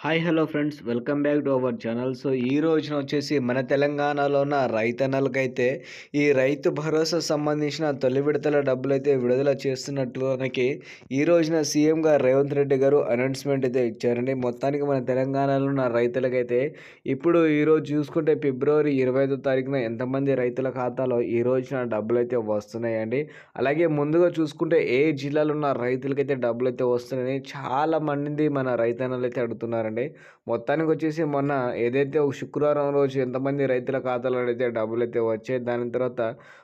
Hi hello friends welcome back to our channel so ఈ రోజున వచ్చేసి మన తెలంగాణలో ఉన్న రైతన్నలకైతే ఈ రైతు భరోసా సంబంధించిన తొలి విడతల డబ్బులు అయితే విడుదల చేస్తున్నట్లు ఈ రోజున సీఎంగా రేవంత్ రెడ్డి గారు అనౌన్స్మెంట్ అయితే ఇచ్చారండి. మొత్తానికి మన తెలంగాణలో ఉన్న రైతులకైతే ఇప్పుడు ఈరోజు చూసుకుంటే ఫిబ్రవరి ఇరవై ఐదో తారీఖున ఎంతమంది రైతుల ఖాతాలో ఈ రోజున డబ్బులు అయితే వస్తున్నాయండి. అలాగే ముందుగా చూసుకుంటే ఏ జిల్లాలో ఉన్న రైతులకైతే డబ్బులు అయితే వస్తున్నాయని చాలా మంది మన రైతన్నలు అయితే అడుగుతున్నారు అండి మొత్తానికి వచ్చేసి మొన్న ఏదైతే ఒక శుక్రవారం రోజు ఎంతమంది రైతుల ఖాతాలో అయితే డబ్బులు అయితే వచ్చాయి దాని తర్వాత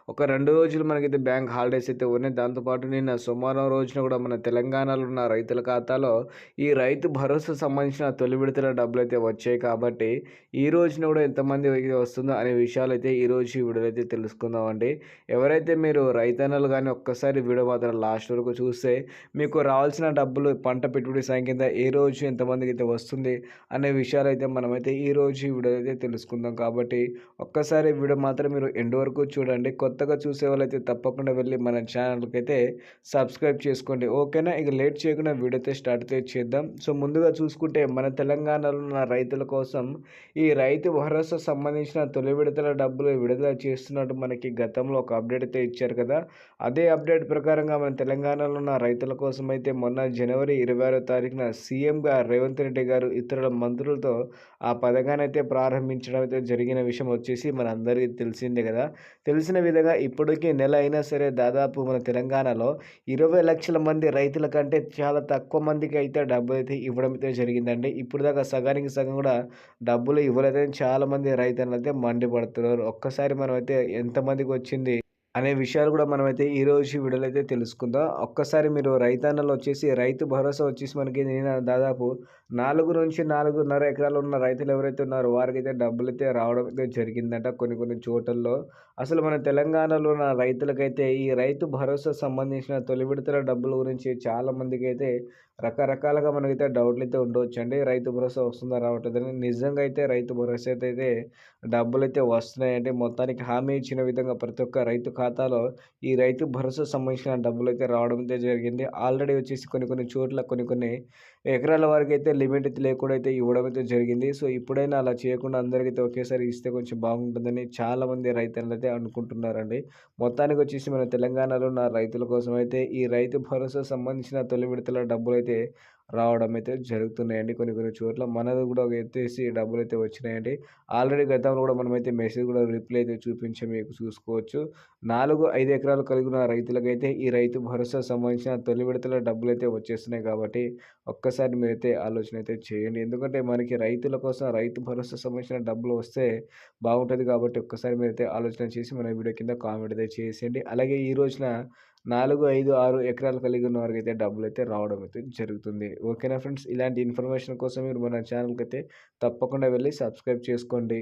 ఒక రెండు రోజులు మనకైతే బ్యాంక్ హాలిడేస్ అయితే ఉన్నాయి. దాంతోపాటు నిన్న సోమవారం రోజున కూడా మన తెలంగాణలో ఉన్న రైతుల ఖాతాలో ఈ రైతు భరోసా సంబంధించిన తొలి విడతల డబ్బులు అయితే వచ్చాయి కాబట్టి ఈ రోజున కూడా ఎంతమంది వస్తుందో అనే విషయాలు అయితే ఈ రోజు ఈ వీడియోలో ఎవరైతే మీరు రైతన్నలు కానీ ఒక్కసారి వీడియో మాత్రం లాస్ట్ వరకు చూస్తే మీకు రావాల్సిన డబ్బులు పంట పెట్టుబడి సాయం కింద ఏ రోజు ఎంతమందికి అయితే వస్తుంది వస్తుంది అనే విషయాలు అయితే మనమైతే ఈరోజు ఈ వీడియో అయితే తెలుసుకుందాం. కాబట్టి ఒక్కసారి వీడియో మాత్రం మీరు ఎండ్ వరకు చూడండి. కొత్తగా చూసే వాళ్ళైతే తప్పకుండా వెళ్ళి మన ఛానల్కి అయితే సబ్స్క్రైబ్ చేసుకోండి. ఓకేనా? ఇక లేట్ చేయకుండా వీడియో అయితే స్టార్ట్ అయితే చేద్దాం. సో ముందుగా చూసుకుంటే మన తెలంగాణలో ఉన్న రైతుల కోసం ఈ రైతు భరోసా సంబంధించిన తొలి విడతల డబ్బులు విడుదల చేస్తున్నట్టు మనకి గతంలో ఒక అప్డేట్ అయితే ఇచ్చారు కదా. అదే అప్డేట్ ప్రకారంగా మన తెలంగాణలో ఉన్న రైతుల కోసం అయితే మొన్న జనవరి ఇరవై ఆరో తారీఖున సీఎంగా రేవంత్ రెడ్డి గారు గారు ఇతరుల మంత్రులతో ఆ పథకాన్ని అయితే ప్రారంభించడం అయితే జరిగిన విషయం వచ్చేసి మన అందరికీ తెలిసిందే కదా. తెలిసిన విధంగా ఇప్పటికీ నెల అయినా సరే దాదాపు మన తెలంగాణలో ఇరవై లక్షల మంది రైతుల కంటే చాలా తక్కువ మందికి అయితే డబ్బులు అయితే ఇవ్వడం అయితే జరిగిందండి. ఇప్పుడు దాకా సగానికి సగం కూడా డబ్బులు ఇవ్వలేదని చాలామంది రైతులు అయితే మండిపడుతున్నారు. ఒక్కసారి మనం అయితే ఎంతమందికి వచ్చింది అనే విషయాలు కూడా మనమైతే ఈరోజు వీడియోలో అయితే తెలుసుకుందాం. ఒక్కసారి మీరు రైతాన్నలు వచ్చేసి రైతు భరోసా వచ్చేసి మనకి నేను దాదాపు నాలుగు నుంచి నాలుగున్నర ఎకరాలు ఉన్న రైతులు ఎవరైతే ఉన్నారో వారికి అయితే డబ్బులు అయితే రావడం అయితే జరిగిందంట కొన్ని కొన్ని చోట్లలో. అసలు మన తెలంగాణలో ఉన్న రైతులకైతే ఈ రైతు భరోసా సంబంధించిన తొలి విడతల డబ్బుల గురించి చాలామందికి అయితే రకరకాలుగా మనకైతే డౌట్లు అయితే ఉండవచ్చు అండి రైతు భరోసా వస్తుందా రావట్లేదని నిజంగా అయితే రైతు భరోసా అయితే డబ్బులు అయితే వస్తున్నాయంటే మొత్తానికి హామీ ఇచ్చిన విధంగా ప్రతి ఒక్క రైతు ఖాతాలో ఈ రైతు భరోసా సంబంధించిన డబ్బులు అయితే రావడం అయితే జరిగింది. ఆల్రెడీ వచ్చేసి కొన్ని కొన్ని చోట్ల కొన్ని కొన్ని ఎకరాల వరకు అయితే లిమిట్ అయితే లేకుండా అయితే ఇవ్వడం అయితే జరిగింది. సో ఇప్పుడైనా అలా చేయకుండా అందరికైతే ఒకేసారి ఇస్తే కొంచెం బాగుంటుందని చాలామంది రైతులు అయితే అనుకుంటున్నారండి. మొత్తానికి వచ్చేసి మన తెలంగాణలో ఉన్న రైతుల కోసం అయితే ఈ రైతు భరోసా సంబంధించిన తొలి విడతల డబ్బులు అయితే రావడం అయితే జరుగుతున్నాయండి. కొన్ని కొన్ని చోట్ల మనది కూడా ఎత్తేసి డబ్బులు అయితే వచ్చినాయండి. ఆల్రెడీ గతంలో కూడా మనమైతే మెసేజ్ కూడా రిప్లై అయితే చూపించి మీకు చూసుకోవచ్చు. నాలుగు ఐదు ఎకరాలు కలిగిన రైతులకైతే ఈ రైతు భరోసా సంబంధించిన తొలి విడతల డబ్బులు అయితే వచ్చేస్తున్నాయి కాబట్టి ఒక్కసారి మీరైతే ఆలోచన అయితే చేయండి. ఎందుకంటే మనకి రైతుల కోసం రైతు భరోసా సంబంధించిన డబ్బులు వస్తే బాగుంటుంది కాబట్టి ఒక్కసారి మీరైతే ఆలోచన చేసి మన వీడియో కింద కామెంట్ అయితే చేసేయండి. అలాగే ఈ రోజున నాలుగు ఐదు ఆరు ఎకరాలు కలిగి ఉన్న వారికి అయితే డబ్బులు అయితే రావడం అయితే జరుగుతుంది. ఓకేనా ఫ్రెండ్స్? ఇలాంటి ఇన్ఫర్మేషన్ కోసం మీరు మన ఛానల్కి అయితే తప్పకుండా వెళ్ళి సబ్స్క్రైబ్ చేసుకోండి.